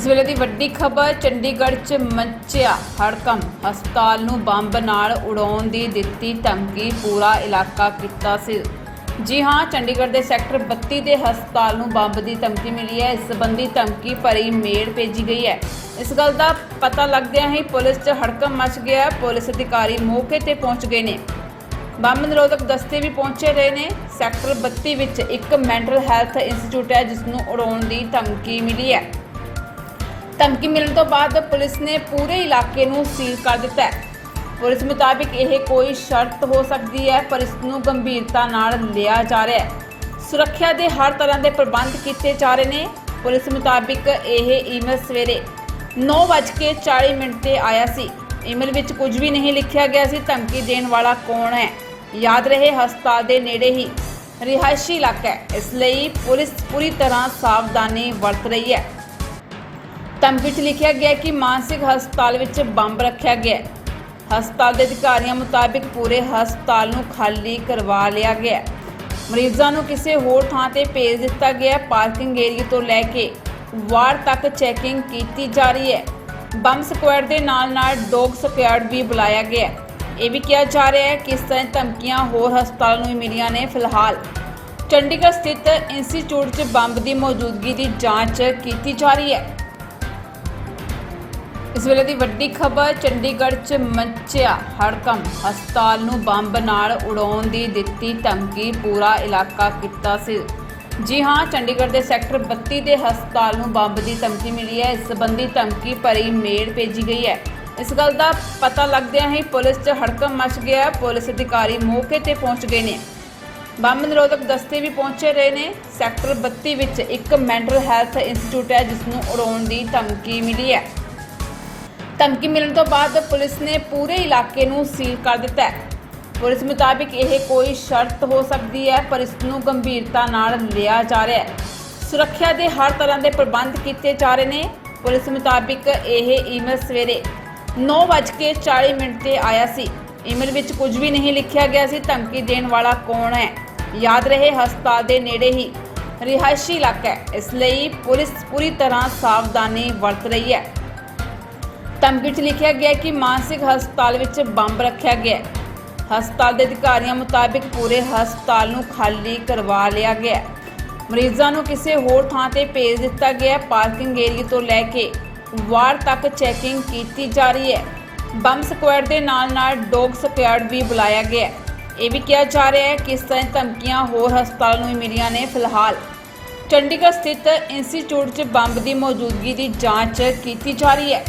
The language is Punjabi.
ਇਸ ਵੇਲੇ ਦੀ ਵੱਡੀ ਖਬਰ, ਚੰਡੀਗੜ੍ਹ 'ਚ ਮੱਚਿਆ ਹੜਕੰਪ। ਹਸਪਤਾਲ ਨੂੰ ਬੰਬ ਨਾਲ ਉਡਾਉਣ ਦੀ ਦਿੱਤੀ ਧਮਕੀ, ਪੂਰਾ ਇਲਾਕਾ ਕੀਤਾ ਸੀ ਜੀ ਹਾਂ, ਚੰਡੀਗੜ੍ਹ ਦੇ ਸੈਕਟਰ 32 ਦੇ ਹਸਪਤਾਲ ਨੂੰ ਬੰਬ ਦੀ ਧਮਕੀ ਮਿਲੀ ਹੈ। ਇਸ ਸੰਬੰਧੀ ਧਮਕੀ ਭਰੀ ਮੇਲ ਭੇਜੀ ਗਈ ਹੈ। ਇਸ ਗੱਲ ਦਾ ਪਤਾ ਲੱਗਦਿਆਂ ਹੀ ਪੁਲਿਸ 'ਚ ਹੜਕੰਪ ਮਚ ਗਿਆ। ਪੁਲਿਸ ਅਧਿਕਾਰੀ ਮੌਕੇ ਤੇ ਪਹੁੰਚ ਗਏ ਨੇ। ਬੰਬ ਨਿਰੋਧਕ ਦਸਤੇ ਵੀ ਪਹੁੰਚੇ ਰਹੇ ਨੇ। ਸੈਕਟਰ 32 ਵਿੱਚ ਇੱਕ ਮੈਂਟਲ ਹੈਲਥ ਇੰਸਟੀਚਿਊਟ ਹੈ, ਜਿਸ ਨੂੰ ਉਡਾਉਣ ਦੀ ਧਮਕੀ ਮਿਲੀ ਹੈ। ਧਮਕੀ ਮਿਲਣ ਤੋਂ ਬਾਅਦ ਪੁਲਿਸ ਨੇ ਪੂਰੇ ਇਲਾਕੇ ਨੂੰ ਸੀਲ ਕਰ ਦਿੱਤਾ ਹੈ। ਪੁਲਿਸ ਮੁਤਾਬਿਕ ਇਹ ਕੋਈ ਸ਼ਰਤ ਹੋ ਸਕਦੀ ਹੈ, ਪਰ ਇਸ ਨੂੰ ਗੰਭੀਰਤਾ ਨਾਲ ਲਿਆ ਜਾ ਰਿਹਾ ਹੈ। ਸੁਰੱਖਿਆ ਦੇ ਹਰ ਤਰ੍ਹਾਂ ਦੇ ਪ੍ਰਬੰਧ ਕੀਤੇ ਜਾ ਰਹੇ ਨੇ। ਪੁਲਿਸ ਮੁਤਾਬਿਕ ਇਹ ਈਮੇਲ ਸਵੇਰੇ 9:40 ਮਿੰਟ ਤੇ ਆਇਆ ਸੀ। ਈਮੇਲ ਵਿੱਚ ਕੁਝ ਵੀ ਨਹੀਂ ਲਿਖਿਆ ਗਿਆ ਸੀ, ਧਮਕੀ ਦੇਣ ਵਾਲਾ ਕੌਣ ਹੈ। ਯਾਦ ਰਹੇ, ਹਸਪਤਾਲ ਦੇ ਨੇੜੇ ਹੀ ਰਿਹਾਇਸ਼ੀ ਇਲਾਕਾ ਹੈ। ਇਸ ਲਈ ਪੁਲਿਸ ਪੂਰੀ ਤਰ੍ਹਾਂ ਸਾਵਧਾਨੀ ਵਰਤ ਰਹੀ ਹੈ। ਧਮਕੀ 'ਚ ਲਿਖਿਆ ਗਿਆ ਕਿ ਮਾਨਸਿਕ ਹਸਪਤਾਲ ਵਿੱਚ ਬੰਬ ਰੱਖਿਆ ਗਿਆ ਹੈ। ਹਸਪਤਾਲ ਦੇ ਅਧਿਕਾਰੀਆਂ ਮੁਤਾਬਿਕ ਪੂਰੇ ਹਸਪਤਾਲ ਨੂੰ ਖਾਲੀ ਕਰਵਾ ਲਿਆ ਗਿਆ ਹੈ। ਮਰੀਜ਼ਾਂ ਨੂੰ ਕਿਸੇ ਹੋਰ ਥਾਂ ਤੇ ਭੇਜ ਦਿੱਤਾ ਗਿਆ ਹੈ। ਪਾਰਕਿੰਗ ਏਰੀਆ ਤੋਂ ਲੈ ਕੇ ਵਾਰ ਤੱਕ ਚੈਕਿੰਗ ਕੀਤੀ ਜਾ ਰਹੀ ਹੈ। ਬੰਬ ਸਕੁਐਡ ਦੇ ਨਾਲ ਨਾਲ ਡੌਗ ਸਕੁਐਡ ਵੀ ਬੁਲਾਇਆ ਗਿਆ ਹੈ। ਇਹ ਵੀ ਕਿਹਾ ਜਾ ਰਿਹਾ ਹੈ ਕਿ ਇਸ ਤਰ੍ਹਾਂ ਦੀਆਂ ਧਮਕੀਆਂ ਹੋਰ ਹਸਪਤਾਲ ਨੂੰ ਵੀ ਮਿਲੀਆਂ ਨੇ ਫਿਲਹਾਲ। ਚੰਡੀਗੜ੍ਹ ਸਥਿਤ ਇੰਸਟੀਚਿਊਟ 'ਚ ਬੰਬ ਦੀ ਮੌਜੂਦਗੀ ਦੀ ਜਾਂਚ ਕੀਤੀ ਜਾ ਰਹੀ ਹੈ। ਇਸ ਵੇਲੇ ਦੀ ਵੱਡੀ ਖਬਰ, ਚੰਡੀਗੜ੍ਹ 'ਚ ਮਚਿਆ ਹੜਕੰਪ। ਹਸਪਤਾਲ ਨੂੰ ਬੰਬ ਨਾਲ ਉਡਾਉਣ ਦੀ ਦਿੱਤੀ ਧਮਕੀ, ਪੂਰਾ ਇਲਾਕਾ ਕੀਤਾ ਸੀ। ਜੀ ਹਾਂ, ਚੰਡੀਗੜ੍ਹ ਦੇ ਸੈਕਟਰ 32 ਦੇ ਹਸਪਤਾਲ ਨੂੰ ਬੰਬ ਦੀ ਧਮਕੀ ਮਿਲੀ ਹੈ। ਇਸ ਸੰਬੰਧੀ ਧਮਕੀ ਭਰੀ ਮੇਲ ਭੇਜੀ ਗਈ ਹੈ। ਇਸ ਗੱਲ ਦਾ ਪਤਾ ਲੱਗਦਿਆਂ ਹੀ ਪੁਲਿਸ 'ਚ ਹੜਕੰਪ ਮਚ ਗਿਆ। ਪੁਲਿਸ ਅਧਿਕਾਰੀ ਮੌਕੇ ਤੇ ਪਹੁੰਚ ਗਏ ਨੇ। ਬੰਬ ਨਿਰੋਧਕ ਦਸਤੇ ਵੀ ਪਹੁੰਚੇ ਰਹੇ ਨੇ। ਸੈਕਟਰ 32 ਵਿੱਚ ਇੱਕ ਮੈਂਟਲ ਹੈਲਥ ਇੰਸਟੀਚਿਊਟ ਹੈ, ਜਿਸ ਨੂੰ ਉਡਾਉਣ ਦੀ ਧਮਕੀ ਮਿਲੀ ਹੈ। ਧਮਕੀ ਮਿਲਣ ਤੋਂ ਬਾਅਦ ਪੁਲਿਸ ਨੇ ਪੂਰੇ ਇਲਾਕੇ ਨੂੰ ਸੀਲ ਕਰ ਦਿੱਤਾ ਹੈ। ਪੁਲਿਸ ਮੁਤਾਬਿਕ ਇਹ ਕੋਈ ਸ਼ਰਤ ਹੋ ਸਕਦੀ ਹੈ, ਪਰ ਇਸ ਨੂੰ ਗੰਭੀਰਤਾ ਨਾਲ ਲਿਆ ਜਾ ਰਿਹਾ ਹੈ। ਸੁਰੱਖਿਆ ਦੇ ਹਰ ਤਰ੍ਹਾਂ ਦੇ ਪ੍ਰਬੰਧ ਕੀਤੇ ਜਾ ਰਹੇ ਨੇ। ਪੁਲਿਸ ਮੁਤਾਬਿਕ ਇਹ ਈਮੇਲ ਸਵੇਰੇ 9:40 ਮਿੰਟ ਤੇ ਆਇਆ ਸੀ। ਈਮੇਲ ਵਿੱਚ ਕੁਝ ਵੀ ਨਹੀਂ ਲਿਖਿਆ ਗਿਆ ਸੀ, ਧਮਕੀ ਦੇਣ ਵਾਲਾ ਕੌਣ ਹੈ। ਯਾਦ ਰਹੇ, ਹਸਪਤਾਲ ਦੇ ਨੇੜੇ ਹੀ ਰਿਹਾਇਸ਼ੀ ਇਲਾਕਾ ਹੈ। ਇਸ ਲਈ ਪੁਲਿਸ ਪੂਰੀ ਤਰ੍ਹਾਂ ਸਾਵਧਾਨੀ ਵਰਤ ਰਹੀ ਹੈ। ਧਮਕੀ 'ਚ ਲਿਖਿਆ ਗਿਆ ਕਿ ਮਾਨਸਿਕ ਹਸਪਤਾਲ ਵਿੱਚ ਬੰਬ ਰੱਖਿਆ ਗਿਆ ਹੈ। ਹਸਪਤਾਲ ਦੇ ਅਧਿਕਾਰੀਆਂ ਮੁਤਾਬਿਕ ਪੂਰੇ ਹਸਪਤਾਲ ਨੂੰ ਖਾਲੀ ਕਰਵਾ ਲਿਆ ਗਿਆ ਹੈ। ਮਰੀਜ਼ਾਂ ਨੂੰ ਕਿਸੇ ਹੋਰ ਥਾਂ ਤੇ ਭੇਜ ਦਿੱਤਾ ਗਿਆ ਹੈ। ਪਾਰਕਿੰਗ ਏਰੀਆ ਤੋਂ ਲੈ ਕੇ ਵਾਰ ਤੱਕ ਚੈਕਿੰਗ ਕੀਤੀ ਜਾ ਰਹੀ ਹੈ। ਬੰਬ ਸਕੁਐਡ ਦੇ ਨਾਲ ਨਾਲ ਡੌਗ ਸਕੁਐਡ ਵੀ ਬੁਲਾਇਆ ਗਿਆ ਹੈ। ਇਹ ਵੀ ਕਿਹਾ ਜਾ ਰਿਹਾ ਹੈ ਕਿ ਇਸ ਤਰ੍ਹਾਂ ਦੀਆਂ ਧਮਕੀਆਂ ਹੋਰ ਹਸਪਤਾਲ ਨੂੰ ਵੀ ਮਿਲੀਆਂ ਨੇ ਫਿਲਹਾਲ। ਚੰਡੀਗੜ੍ਹ ਸਥਿਤ ਇੰਸਟੀਚਿਊਟ 'ਚ ਬੰਬ ਦੀ ਮੌਜੂਦਗੀ ਦੀ ਜਾਂਚ ਕੀਤੀ ਜਾ ਰਹੀ ਹੈ।